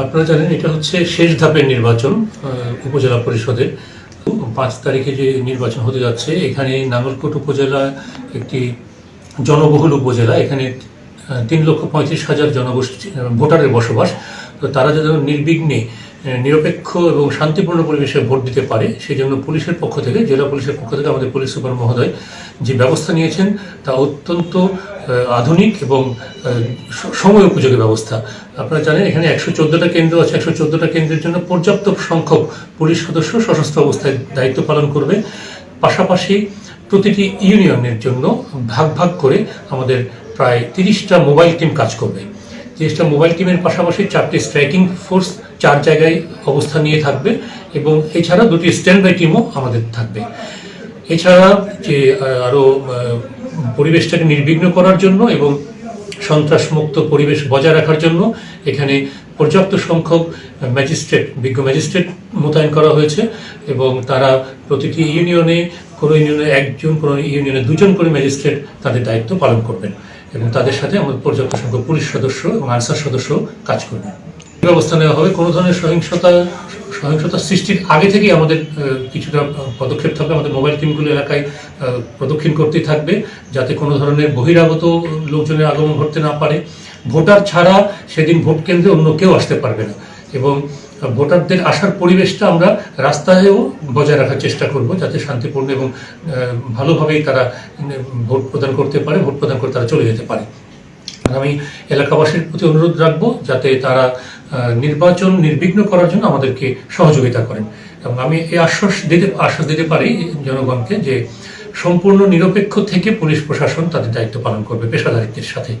আপনারা জানেন, এটা হচ্ছে শেষ ধাপের নির্বাচন উপজেলা পরিষদের। পাঁচ তারিখে যে নির্বাচন হতে যাচ্ছে, এখানে নাঙ্গলকোট উপজেলা একটি জনবহুল উপজেলা, এখানে তিন লক্ষ পঁয়ত্রিশ হাজার জনগোষ্ঠী ভোটারের বসবাস। তো তারা যেন নির্বিঘ্নে নিরপেক্ষ এবং শান্তিপূর্ণ পরিবেশে ভোট দিতে পারে সেই জন্য পুলিশের পক্ষ থেকে, জেলা পুলিশের পক্ষ থেকে আমাদের পুলিশ সুপার মহোদয় যে ব্যবস্থা নিয়েছেন, তা অত্যন্ত আধুনিক এবং সময় উপযোগী ব্যবস্থা। আপনারা জানেন, এখানে একশো চোদ্দোটা কেন্দ্র আছে, একশো চোদ্দোটা কেন্দ্রের জন্য পর্যাপ্ত সংখ্যক পুলিশ সদস্য সশস্ত্র অবস্থায় দায়িত্ব পালন করবে। পাশাপাশি প্রতিটি ইউনিয়নের জন্য ভাগ ভাগ করে আমাদের প্রায় তিরিশটা মোবাইল টিম কাজ করবে। তিরিশটা মোবাইল টিমের পাশাপাশি চারটি স্ট্রাইকিং ফোর্স চার জায়গায় অবস্থান নিয়ে থাকবে এবং এছাড়া দুটি স্ট্যান্ড বাই টিমও আমাদের থাকবে। এছাড়া যে আরও পরিবেশটাকে নির্বিঘ্ন করার জন্য এবং সন্ত্রাসমুক্ত পরিবেশ বজায় রাখার জন্য এখানে পর্যাপ্ত সংখ্যক ম্যাজিস্ট্রেট, বিজ্ঞ ম্যাজিস্ট্রেট মোতায়েন করা হয়েছে এবং তারা প্রতিটি ইউনিয়নে কোনো ইউনিয়নে একজন, কোনো ইউনিয়নে দুজন করে ম্যাজিস্ট্রেট তাদের দায়িত্ব পালন করবেন। এবং তাদের সাথে আমাদের পর্যাপ্ত সংখ্যক পুলিশ সদস্য এবং আনসার সদস্য কাজ করবেন ব্যবস্থা নেওয়া হবে। কোনো ধরনের সহিংসতা সহিংসতা সৃষ্টির আগে থেকেই আমাদের কিছুটা পদক্ষেপ থাকবে। আমাদের মোবাইল টিমগুলো এলাকায় প্রদক্ষিণ করতেই থাকবে যাতে কোনো ধরনের বহিরাগত লোকজনের আগমন ঘটতে না পারে। ভোটার ছাড়া সেদিন ভোট কেন্দ্রে অন্য কেউ আসতে পারবে না। এবং ভোটারদের আসার পরিবেশটা আমরা রাস্তায়ও বজায় রাখার চেষ্টা করব, যাতে শান্তিপূর্ণ এবং ভালোভাবেই তারা ভোট প্রদান করতে পারে, ভোট প্রদান করে তারা চলে যেতে পারে। আমি এলাকাবাসীর প্রতি অনুরোধ রাখব, যাতে তারা নির্বাচন নির্বিঘ্ন করার জন্য আমাদেরকে সহযোগিতা করেন। এবং আমি এই আশ্বাস দিতে আশ্বাস দিতে পারি জনগণকে যে সম্পূর্ণ নিরপেক্ষ থেকে পুলিশ প্রশাসন তাদের দায়িত্ব পালন করবে, পেশাদারিত্বের সাথে।